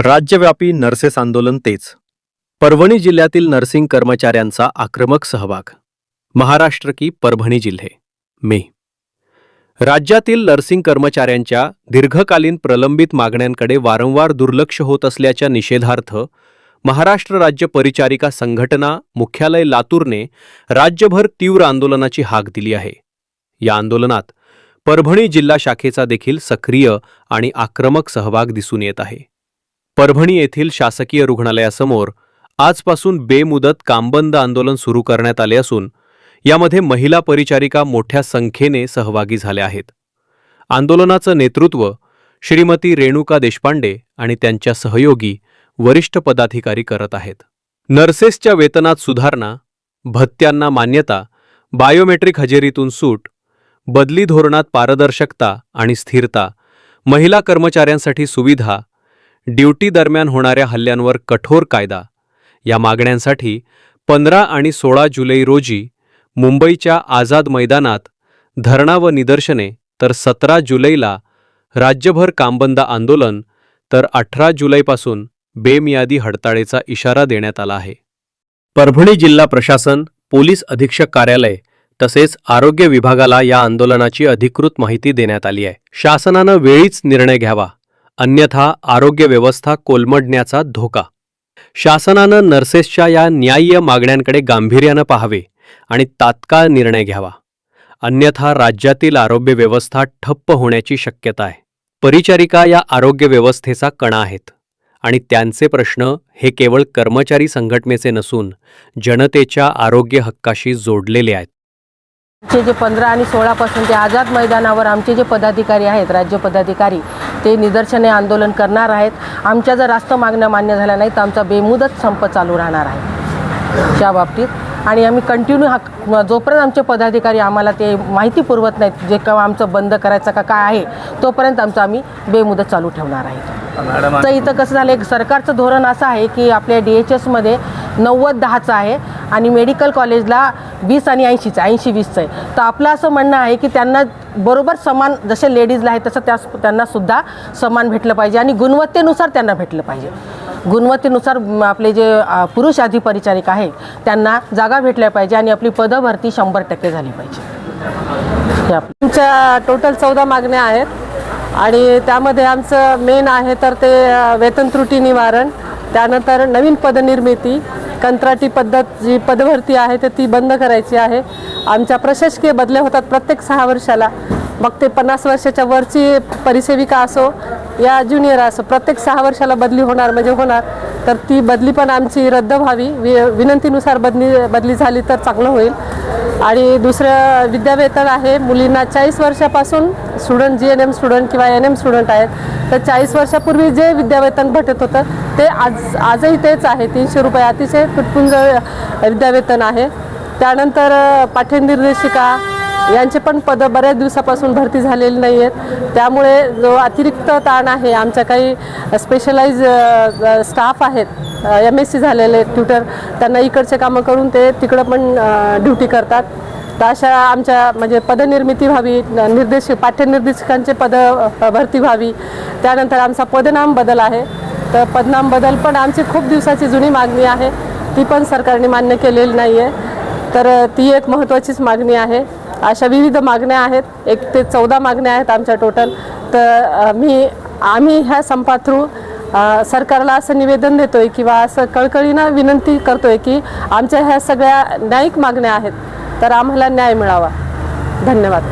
राज्यव्यापी नर्सेस आंदोलन तेच. परभणी जिल्ह्यातील नर्सिंग कर्मचाऱ्यांचा आक्रमक सहभाग. महाराष्ट्र की परभणी जिल्हे. मे. राज्यातील नर्सिंग कर्मचाऱ्यांच्या दीर्घकालीन प्रलंबित मागण्यांकडे वारंवार दुर्लक्ष होत असल्याच्या निषेधार्थ महाराष्ट्र राज्य परिचारिका संघटना मुख्यालय लातूरने राज्यभर तीव्र आंदोलनाची हाक दिली आहे. या आंदोलनात परभणी जिल्हा शाखेचा देखील सक्रिय आणि आक्रमक सहभाग दिसून येत आहे. परभणी येथील शासकीय रुग्णालयासमोर आजपासून बेमुदत कामबंद आंदोलन सुरू करण्यात आले असून यामध्ये महिला परिचारिका मोठ्या संख्येने सहभागी झाल्या आहेत. आंदोलनाचं नेतृत्व श्रीमती रेणुका देशपांडे आणि त्यांच्या सहयोगी वरिष्ठ पदाधिकारी करत आहेत. नर्सेसच्या वेतनात सुधारणा भत्त्यांना मान्यता बायोमेट्रिक हजेरीतून सूट बदली धोरणात पारदर्शकता आणि स्थिरता महिला कर्मचाऱ्यांसाठी सुविधा ड्युटी दरम्यान होणाऱ्या हल्ल्यांवर कठोर कायदा. या मागण्यांसाठी पंधरा आणि सोळा जुलै रोजी मुंबईच्या आझाद मैदानात धरणा व निदर्शने तर सतरा जुलैला राज्यभर कामबंद आंदोलन तर अठरा जुलैपासून बेमियादी हडताळेचा इशारा देण्यात आला आहे. परभणी जिल्हा प्रशासन पोलीस अधीक्षक कार्यालय तसेच आरोग्य विभागाला या आंदोलनाची अधिकृत माहिती देण्यात आली आहे. शासनानं वेळीच निर्णय घ्यावा. अन्यथा आरोग्य व्यवस्था कोलमडण्याचा धोका. शासनानं नर्सेसच्या या न्याय्य मागण्यांकडे गांभीर्यानं पाहावे आणि तात्काळ निर्णय घ्यावा. अन्यथा राज्यातील आरोग्य व्यवस्था ठप्प होण्याची शक्यता आहे. परिचारिका या आरोग्य व्यवस्थेचा कणा आहेत आणि त्यांचे प्रश्न हे केवळ कर्मचारी संघटनेचे नसून जनतेच्या आरोग्य हक्काशी जोडलेले आहेत. आमचे जे पंधरा आणि सोळापासून ते आझाद मैदानावर आमचे जे पदाधिकारी आहेत राज्य पदाधिकारी ते निदर्शने आंदोलन करणार आहेत. आमच्या जर रास्त मागण्या मान्य झाल्या नाही तर आमचा बेमुदत संप चालू राहणार आहे. त्या बाबतीत. आणि आम्ही कंटिन्यू हा जोपर्यंत आमचे पदाधिकारी आम्हाला ते माहिती पुरवत नाहीत जे का आमचं बंद करायचं का काय आहे तोपर्यंत आमचं आम्ही बेमुदत चालू ठेवणार आहे. तर इथं कसं झालं एक सरकारचं धोरण असं आहे की आपल्या डी एच एसमध्ये नव्वद दहाचं आहे. आणि मेडिकल कॉलेजला वीस आणि ऐंशीचं ऐंशी वीसचं आहे. तर आपलं असं म्हणणं आहे की त्यांना बरोबर समान जसे लेडीजला आहे तसं त्या त्यांनासुद्धा समान भेटलं पाहिजे आणि गुणवत्तेनुसार त्यांना भेटलं पाहिजे. गुणवत्तेनुसार आपले जे पुरुष अधिपरिचारिक आहे त्यांना जागा भेटल्या पाहिजे आणि आपली पदभरती शंभर टक्के झाली पाहिजे. आमच्या टोटल चौदा मागण्या आहेत आणि त्यामध्ये आमचं मेन आहे तर ते वेतन त्रुटी निवारण त्यानंतर नवीन पदनिर्मिती कंत्राटी पद्धत जी पदभरती आहे तर ती बंद करायची आहे. आमच्या प्रशासकीय बदल्या होतात प्रत्येक सहा वर्षाला. मग ते पन्नास वर्षाच्या वरची परिसेविका असो या ज्युनियर असो प्रत्येक सहा वर्षाला बदली होणार म्हणजे होणार. तर ती बदली पण आमची रद्द व्हावी. वि विनंतीनुसार बदली बदली झाली तर चांगलं होईल. आणि दुसरं विद्यावेतन आहे मुलींना चाळीस वर्षापासून student G N M student किंवा एन एम स्टुडंट आहेत तर चाळीस वर्षापूर्वी जे विद्यावेतन भेटत होतं ते आज आजही तेच आहे. तीनशे रुपये अतिशय तुटपुंज विद्यावेतन आहे. त्यानंतर पाठ्यनिर्देशिका यांचे पण पदं बऱ्याच दिवसापासून भरती झालेली नाही आहेत त्यामुळे जो अतिरिक्त ताण आहे आमच्या काही स्पेशलाइज स्टाफ आहेत एम एस सी झालेले ट्युटर त्यांना इकडचे कामं करून ते तिकडं पण ड्युटी करतात. तर अशा आमच्या म्हणजे पदनिर्मिती व्हावी निर्देश पाठ्यनिर्देशकांचे पद भरती व्हावी. त्यानंतर आमचा पदनाम बदल आहे. तर पदनाम बदल पण आमची खूप दिवसाची जुनी मागणी आहे. ती पण सरकारने मान्य केलेली नाही आहे तर ती एक महत्त्वाचीच मागणी आहे. अशा विविध मागण्या आहेत. एक ते चौदा मागण्या आहेत आमच्या टोटल. तर मी आम्ही ह्या संपा थ्रू सरकारला असं निवेदन देतोय किंवा असं कळकळीनं विनंती करतोय की आमच्या ह्या सगळ्या न्यायिक मागण्या आहेत. तर आम्हाला न्याय मिळावा. धन्यवाद.